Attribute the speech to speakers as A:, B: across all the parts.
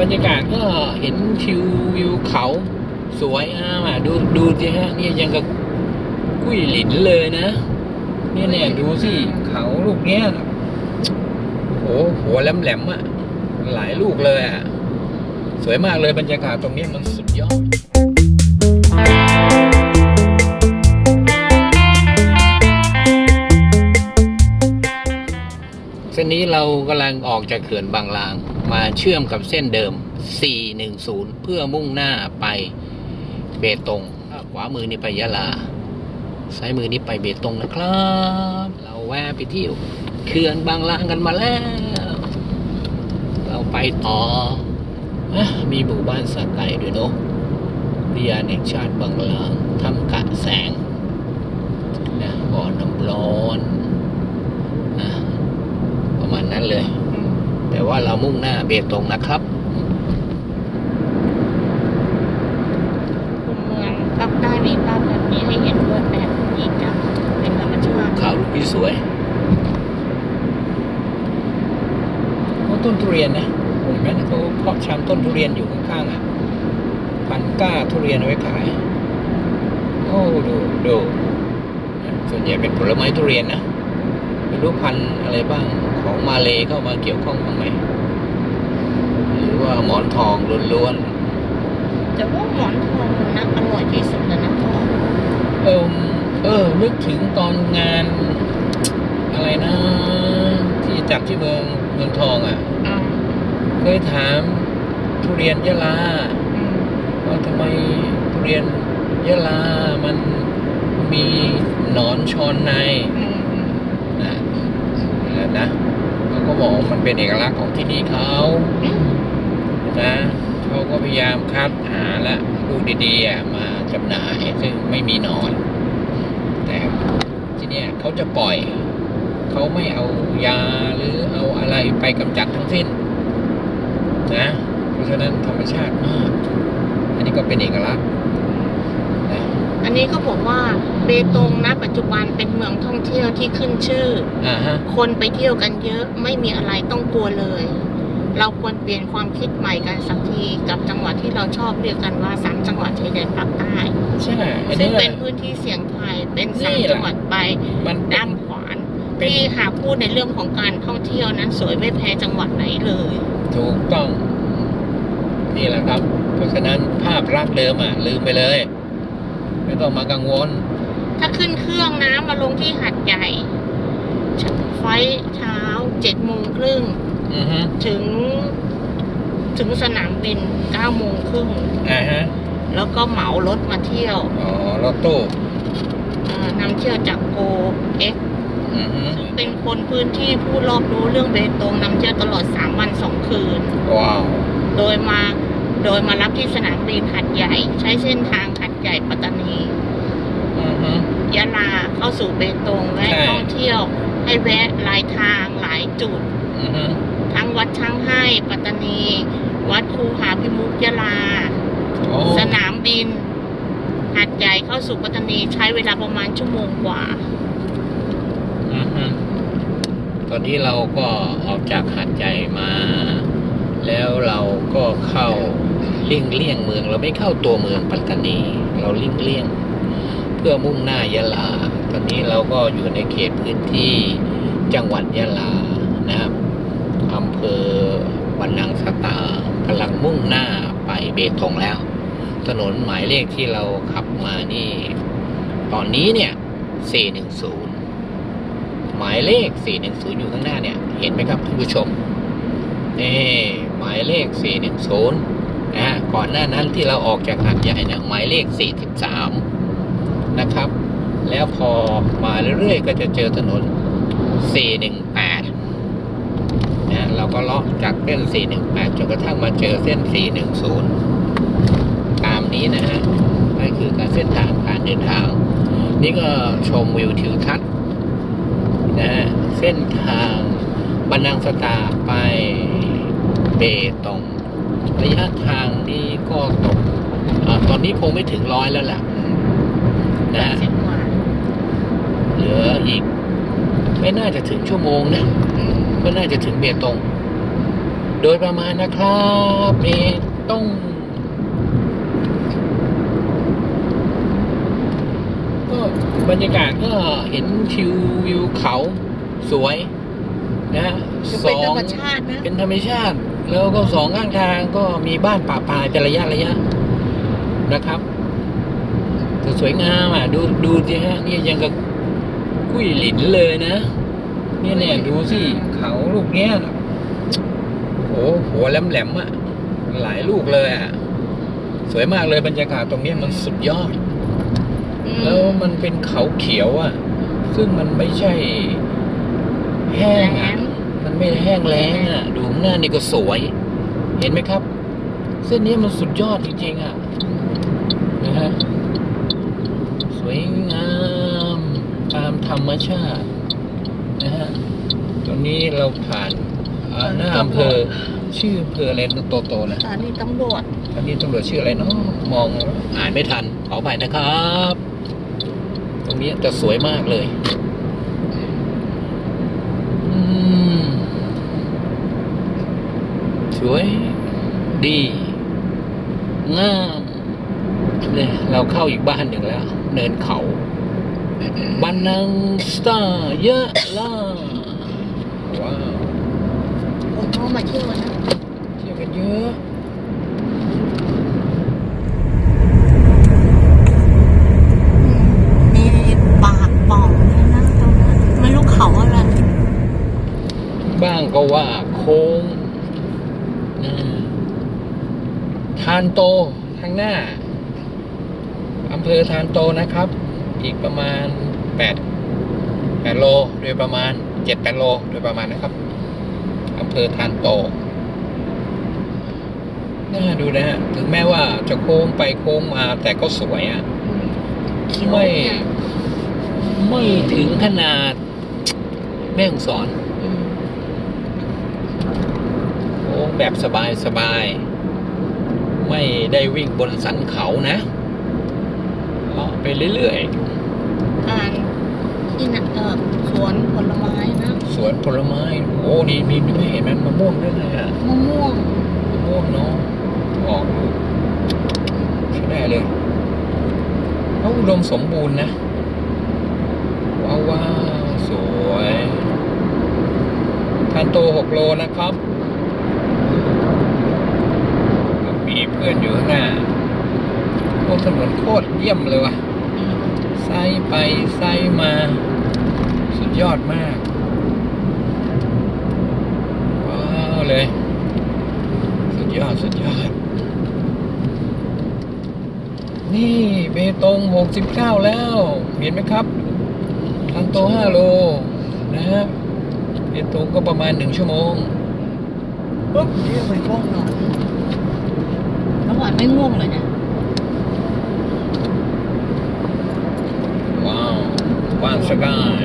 A: บรรยากาศก็เห็นทิววิวเขาสวยอะดูดูสิฮะเนี่ยยังกับกุ้ยหลินเลยนะ เนี่ยเนี่ยดูสิเขาลูกเนี้ยโหหัวแหลมๆอะ หลายลูกเลยอะ สวยมากเลยบรรยากาศตรงนี้มันสุดยอดเส้นนี้เรากำลังออกจากเขื่อนบางลาง มาเชื่อมกับเส้นเดิม 410 เพื่อมุ่งหน้าไปเบตง ขวามือนี่ไปยะลา ซ้ายมือนี่ไปเบตงนะครับ เราแวะไปเที่ยวเขื่อนบางลางกันมาแล้ว เราไปต่ออมีหมู่บ้านสักไก่ด้วยเนาะวิทยาแห่งชาติบางลางทำกะแสงนะบ่อน้ำร้อนนะ ประมาณนั้นเลย แต่ว่าเรามุ่ งหน้าเบตงนะครับ
B: คุมเมืองภาคใต้มีภาพแบบนี้ให้เห็นด้วยแบบนี้จ้ะเป็นธรรมชาติ
A: ข่าวลูกที่สวยโอ้ต้นทุเรียนนะเห็นไหมเขาเพาะชำต้นทุเรียนอยู่ข้างๆอะพันก้าทุเรียนเอาไว้ขาย โอ้ดูดูส่วนใหญ่เป็นผลไม้ทุเรียนนะไม่รู้พันธุ์อะไรบ้างของมาเลเข้ามาเกี่ยวข้องบ้างไหม หรือว่าหมอนทองล้วน
B: แต่ว่าหมอนทองนักอร่อยที่สุดนะนะพ่อ
A: ๆเออเออนึกถึงตอนงาน อะไรนะ ที่จัดที่เมืองเมืองทองอะ
B: อ่า
A: เคยถามทุเรียนยะลา
B: อืม
A: ว่าทำไมทุเรียนยะลามันมีหนอนชอนใน
B: อืมอืม
A: นะแล้วนะเขาก็บอกว่ามันเป็นเอกลักษณ์ของที่นี่เขา
B: อืม
A: นะเขาก็พยายามคัดหาและลูกดีๆอะมาจำหน่ายซึ่งไม่มีหนอน แต่ที่เนี่ยเขาจะปล่อย เขาไม่เอายาหรือเอาอะไรไปกำจัดทั้งสิ้นนะเพราะฉะนั้นธรรมชาติมาก อันนี้ก็เป็นเอกลักษณ์นะ
B: อันนี้ก็บอกว่าเบตงนะปัจจุบันเป็นเมืองท่องเที่ยวที่ขึ้นชื่อ
A: อ่าฮะ
B: คนไปเที่ยวกันเยอะไม่มีอะไรต้องกลัวเลย เราควรเปลี่ยนความคิดใหม่กันสักทีกับจังหวัดที่เราชอบเรียกกันว่าสามจังหวัดชายแดนภาคใต้
A: ใช่อัน
B: ซึ่
A: นี้
B: ง
A: แห
B: เป็
A: ละ
B: นพื้นที่เสี่ยงภัยเป็นสาม
A: นี่แหละ
B: จังหวัดไป
A: มันเป็น
B: ด้ามขวาน
A: เป็น
B: ที่หากพูดในเรื่องของการท่องเที่ยวนั้นสวยไม่แพ้จังหวัดไหนเลย
A: ถูกต้อง นี่แหละครับ เพราะฉะนั้นภาพลักษณ์เดิมอะ ลืมไปเลย ไม่ต้องมากังวล
B: ถ้าขึ้นเครื่องนะมาลงที่หัดใหญ่ไฟล์เช้าเจ็ดโมงครึ่ง
A: อือฮึ
B: ถึง ถึงสนามบินเก้าโมงครึ่ง
A: อ่าฮะ
B: แล้วก็เหมารถมาเที่ยว
A: อ๋อรถตู้
B: เอ่อนำเที่ยวจากโกเอ็ก
A: อือฮึ
B: เป็นคนพื้นที่ผู้รอบรู้เรื่องเบตงนำเที่ยวตลอด3วัน2คืน
A: ว้าว
B: โดยมาโดยมารับที่สนามบินหัดใหญ่ ใช้เส้นทางหัดใหญ่ปัตตานี
A: อือฮึ
B: ยะลาเข้าสู่เบตงและ
A: ใช่
B: ท่องเที่ยว ให้แวะหลายทางหลายจุด
A: อือฮึ
B: ทั้งวัดช้างให้ปัตตานี วัดคูหาพิมุกยะลา
A: โอ้
B: สนามบินหัดใหญ่เข้าสู่ปัตตานีใช้เวลาประมาณชั่วโมงกว่า
A: อือฮึตอนนี้เราก็ออกจากหาดใหญ่มา แล้วเราก็เข้าเลี่ยงเลี่ยงเมือง เราไม่เข้าตัวเมืองปัตตานี เราเลี่ยงเลี่ยงเพื่อมุ่งหน้ายะลา ตอนนี้เราก็อยู่ในเขตพื้นที่จังหวัดยะลานะครับ อำเภอบันนังสตากำลังมุ่งหน้าไปเบตงแล้ว ถนนหมายเลขที่เราขับมานี่ ตอนนี้เนี่ย 410 หมายเลข 410 อยู่ข้างหน้าเนี่ย เห็นไหมครับท่านผู้ชม นี่หมายเลข 410 นะฮะ ก่อนหน้านั้นที่เราออกจากหาดใหญ่เนี่ยหมายเลข 43 นะครับ แล้วพอมาเรื่อยๆ ก็จะเจอถนน 418 ก็เลาะจากเส้น 418 จนกระทั่งมาเจอเส้น 410 ตามนี้นะฮะนั่นคือการเส้นทางการเดินทาง นี่ก็ชมวิวทิวทัศน์นะฮะเส้นทางบันนังสตาไปเบตงระยะทางนี้ก็ตกอตอนนี้คงไม่ถึงร้อยแล้วล่ะนะ
B: เห
A: ลืออีก ไม่น่าจะถึงชั่วโมงนะ
B: อืม
A: ก็น่าจะถึงเบตง โดยประมาณนะครับเมต้องก็บรรยากาศก็เห็นทิววิวเขาสวยนะฮะ
B: จะ
A: ส
B: เป็น
A: อ
B: ธรงรมชาตินะ
A: เป็นธรรมชาติ แล้วก็สองข้างทางก็มีบ้านป่าปลายเป็นระยะระยะนะครับแต่สวยงามอะ ดูดูสิฮะนี่ยังกับกุ้ยหลินเลยนะเนี่ยเนี่ยดูสิเขาลูกเนี้ย โอ้โหหัวแหลมๆอะหลายลูกเลยอะ สวยมากเลยบรรยากาศตรงเนี้ยมันสุดยอด
B: อืม
A: แล้วมันเป็นเขาเขียวอะ ซึ่งมันไม่ใช่ แห้ง
B: แล้
A: อะ
B: ง
A: มันไม่แห้งแล้งอะ ดูข้างหน้านี่ก็สวย เห็นไหมครับ เส้นนี้มันสุดยอดจริงๆอะนะฮะสวยงามตามธรรมชาตินะฮะตรงนี้เราผ่าน อ่าหน้าอำเภอ ชื่ออำเภออะไรนะโตๆนะ
B: สถานีตำรวจ
A: อันนี้ตำรวจชื่ออะไรเนาะมองอ่านไม่ทันขออภัยนะครับ ตรงนี้จะสวยมากเลยอืมสวย ดีงามเนี่ยเราเข้าอีกบ้านหนึ่งแล้ว เนินเขาบันนังสตาร์เยอะล่าว้าว
B: คน เขามาเที่ยวนะ
A: เที่ยวกันเยอะ
B: มีปากป่องเนี่ยนะตรงนั้นไม่รู้เขาอะไร
A: บ้างก็ว่าโค้งนะทานโตทางหน้าอำเภอทานโตนะครับ อีกประมาณแปดแปดโลโดยประมาณเจ็ดแปดโลโดยประมาณนะครับ เภอทานโตน่าดูนะฮะถึงแม้ว่าจะโค้งไปโค้งมาแต่ก็สวยอะ่ะ
B: เขียว
A: ไม่
B: เนี่ย
A: ไม่ถึงขนาด แม่ฮ่องสอน
B: อืม
A: โอ้แบบสบายสบายๆไม่ได้วิ่งบนสันเขานะเลาะไปเรื่อย
B: การที่นะเออสวนผลไม้นะ
A: ๆส วนผลไม้โอ้นี่มีไม่เห็นมันมะม่วงด้วยเลยอะ
B: มะม่วง
A: มะม่วงเนาะออกลูกใช่ได้เลยเขาอุดมสมบูรณ์นะว้าวว้าวสวยทานโตหกโลนะครับมีเพื่อนอยู่ข้างหน้าโอ้ถนนโคตรเยี่ยมเลยว่ะไซไปไซมา สุดยอดมาก ว้าว เลย สุดยอด สุดยอด นี่เบตงหกสิบเก้าแล้ว เห็นไหมครับ ทางโตห้าโล นะฮะเบตงก็ประมาณหนึ่งชั่วโมง
B: ปุ๊บเรียกไปง่วงนอนระหว่างไม่ง่วงเลยนะ
A: ว้าวกว้างสกาย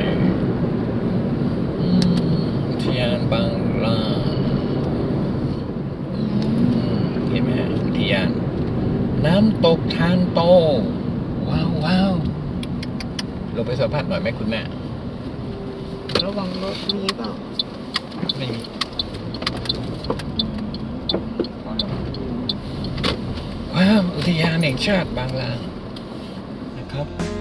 A: อืมอุทยานบางลานอืมเห็นไหมฮะอุทยาน น้ำตกทานโต ว้าวว้าวลงไปสัมผัสหน่อยไหมคุณแม่
B: ระวังรถมีเปล่า
A: ไม่มีว้าวอุทยานแห่งชาติบางลางนะครับ